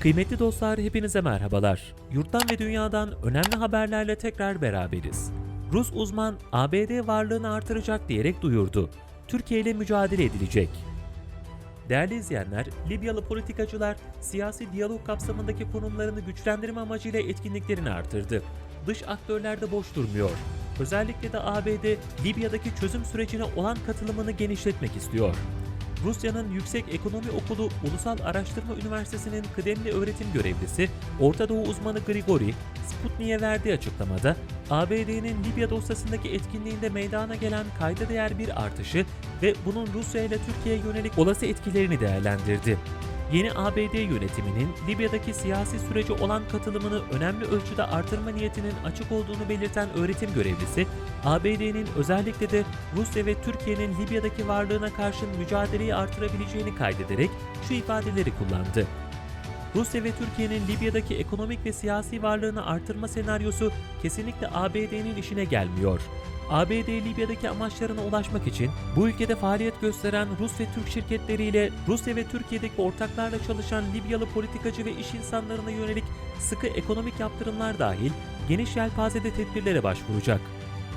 Kıymetli dostlar hepinize merhabalar. Yurttan ve dünyadan önemli haberlerle tekrar beraberiz. Rus uzman ABD varlığını artıracak diyerek duyurdu. Türkiye ile mücadele edilecek. Değerli izleyenler, Libyalı politikacılar siyasi diyalog kapsamındaki konumlarını güçlendirme amacıyla etkinliklerini artırdı. Dış aktörler de boş durmuyor. Özellikle de ABD, Libya'daki çözüm sürecine olan katılımını genişletmek istiyor. Rusya'nın Yüksek Ekonomi Okulu Ulusal Araştırma Üniversitesi'nin kıdemli öğretim görevlisi, Orta Doğu uzmanı Grigori, Sputnik'e verdiği açıklamada, ABD'nin Libya dosyasındaki etkinliğinde meydana gelen kayda değer bir artışı ve bunun Rusya ile Türkiye'ye yönelik olası etkilerini değerlendirdi. Yeni ABD yönetiminin Libya'daki siyasi sürece olan katılımını önemli ölçüde artırma niyetinin açık olduğunu belirten öğretim görevlisi, ABD'nin özellikle de Rusya ve Türkiye'nin Libya'daki varlığına karşın mücadeleyi artırabileceğini kaydederek şu ifadeleri kullandı. Rusya ve Türkiye'nin Libya'daki ekonomik ve siyasi varlığını artırma senaryosu kesinlikle ABD'nin işine gelmiyor. ABD Libya'daki amaçlarına ulaşmak için bu ülkede faaliyet gösteren Rus ve Türk şirketleriyle Rusya ve Türkiye'deki ortaklarla çalışan Libyalı politikacı ve iş insanlarına yönelik sıkı ekonomik yaptırımlar dahil geniş yelpazede tedbirlere başvuracak.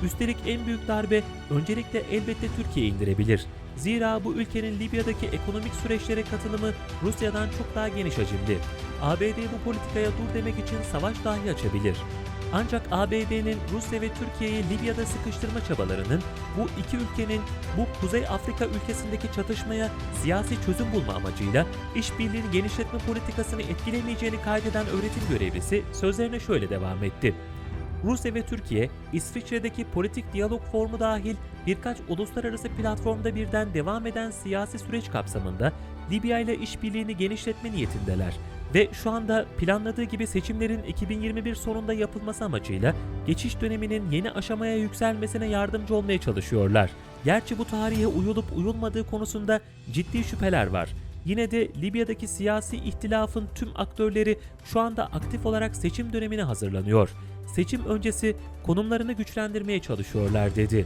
Üstelik en büyük darbe öncelikle elbette Türkiye'ye indirebilir. Zira bu ülkenin Libya'daki ekonomik süreçlere katılımı Rusya'dan çok daha geniş hacimli. ABD bu politikaya dur demek için savaş dahi açabilir. Ancak ABD'nin Rusya ve Türkiye'yi Libya'da sıkıştırma çabalarının bu iki ülkenin bu Kuzey Afrika ülkesindeki çatışmaya siyasi çözüm bulma amacıyla işbirliğini genişletme politikasını etkilemeyeceğini kaydeden öğretim görevlisi sözlerine şöyle devam etti. Rusya ve Türkiye, İsviçre'deki politik diyalog formu dahil birkaç uluslararası platformda birden devam eden siyasi süreç kapsamında Libya ile işbirliğini genişletme niyetindeler ve şu anda planladığı gibi seçimlerin 2021 sonunda yapılması amacıyla geçiş döneminin yeni aşamaya yükselmesine yardımcı olmaya çalışıyorlar. Gerçi bu tarihe uyulup uyulmadığı konusunda ciddi şüpheler var. Yine de Libya'daki siyasi ihtilafın tüm aktörleri şu anda aktif olarak seçim dönemine hazırlanıyor. Seçim öncesi konumlarını güçlendirmeye çalışıyorlar dedi.